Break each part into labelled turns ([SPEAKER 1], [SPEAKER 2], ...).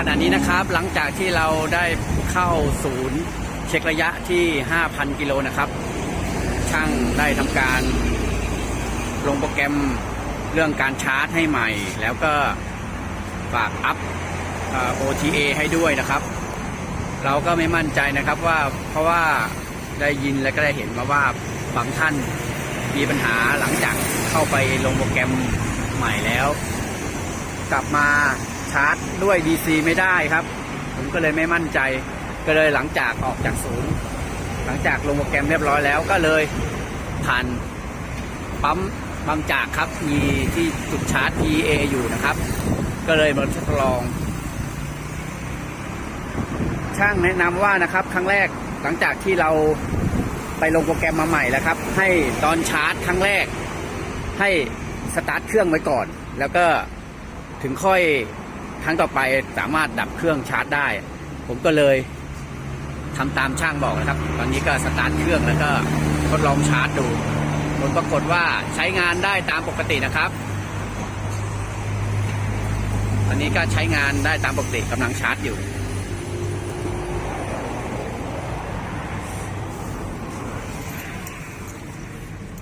[SPEAKER 1] ขณะนี้นะครับหลังจากที่เราได้เข้าศูนย์เช็คระยะที่ 5,000 กิโลนะครับ ช่างได้ทำการลงโปรแกรมเรื่องการชาร์จให้ใหม่ แล้วก็ฝากอัพ OTA ให้ด้วยนะครับ เราก็ไม่มั่นใจนะครับว่าเพราะว่าได้ยินและก็ได้เห็นมาว่าบางท่านมีปัญหาหลังจากเข้าไปลงโปรแกรมใหม่แล้ว กลับมา ชาร์จด้วย DC ไม่ได้ครับ ผมก็เลยไม่มั่นใจ ก็เลยหลังจากออกจากศูนย์ หลังจากลงโปรแกรมเรียบร้อยแล้วก็เลยผ่านปั๊มบางจากครับ มีที่จุดชาร์จ PA อยู่นะครับ ก็เลยมาทดลอง ช่างแนะนำว่านะครับ ครั้งแรกหลังจากที่เราไปลงโปรแกรมมาใหม่แล้วครับ ให้ตอนชาร์จครั้งแรก ให้สตาร์ทเครื่องไว้ก่อน แล้วก็ถึงค่อย ครั้งต่อไปสามารถดับเครื่องชาร์จได้ ผมก็เลยทำตามช่างบอกนะครับ ตอนนี้ก็สตาร์ทเครื่องแล้วก็ทดลองชาร์จดู ผลปรากฏว่าใช้งานได้ตามปกตินะครับตอนนี้ก็ใช้งานได้ตามปกติกำลังชาร์จอยู่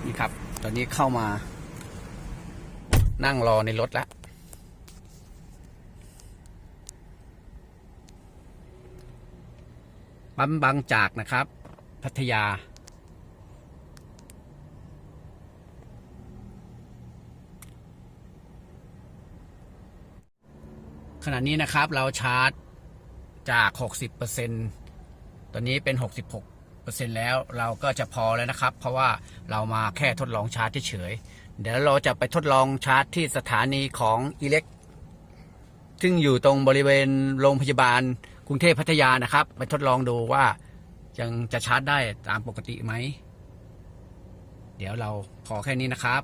[SPEAKER 1] นี่ครับ ตอนนี้เข้ามานั่งรอในรถแล้ว ปั๊มบางจากนะครับ พัทยา ขณะนี้นะครับเราชาร์จจาก 60%ตอนนี้เป็น 66%แล้วเราก็จะพอแล้วนะครับ เพราะว่าเรามาแค่ทดลองชาร์จเฉยเดี๋ยวเราจะไปทดลองชาร์จที่สถานีของอิเล็กซึ่งอยู่ตรงบริเวณโรงพยาบาล กรุงเทพพัทยานะครับ ไปทดลองดูว่ายังจะชาร์จได้ตามปกติไหม เดี๋ยวเราพอแค่นี้นะครับ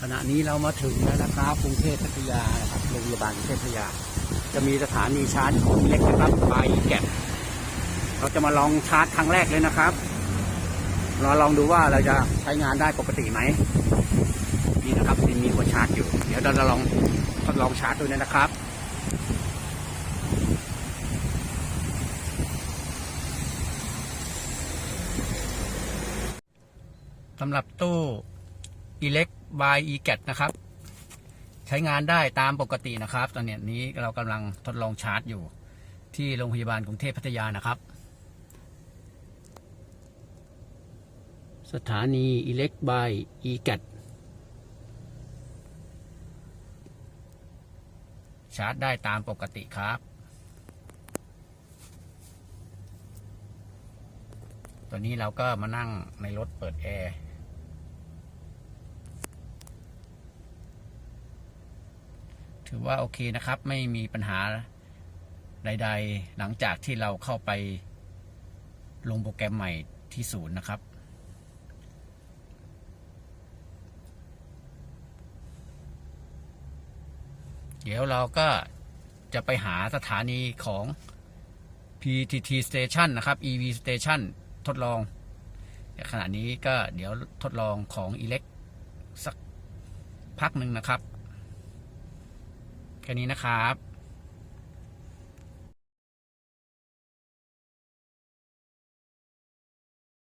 [SPEAKER 1] ขณะนี้เรามาถึงแล้วนะครับกรุงเทพพัทยานะครับโรงพยาบาลกรุงเทพพัทยา จะมีสถานีชาร์จของเล็กนะครับบายแกะเราจะมาลองชาร์จครั้งแรกเลยนะครับ เราลองดูว่าเราจะใช้งานได้ปกติไหมนี่นะครับที่มีหัวชาร์จอยู่ เดี๋ยวเราจะลองทดลองชาร์จดูนะครับสำหรับตู้ e l e c by e g a t นะครับ ใช้งานได้ตามปกตินะครับ ตอนนี้นี้เรากำลังทดลองชาร์จอยู่ที่โรงพยาบาลกรุงเทพพัทยานะครับ สถานี e l e c by e g a t ชาร์จได้ตามปกติครับ ตอนนี้เราก็มานั่งในรถเปิดแอร์ถือว่าโอเคนะครับ ไม่มีปัญหาใด ๆ หลังจากที่เราเข้าไปลงโปรแกรมใหม่ที่ศูนย์นะครับ เดี๋ยวเราก็จะไปหาสถานีของ PTT Station นะครับ EV Station ทดลองขณะนี้ก็เดี๋ยวทดลองของอิเล็กสักพักหนึ่งนะครับ แค่นี้นะครับ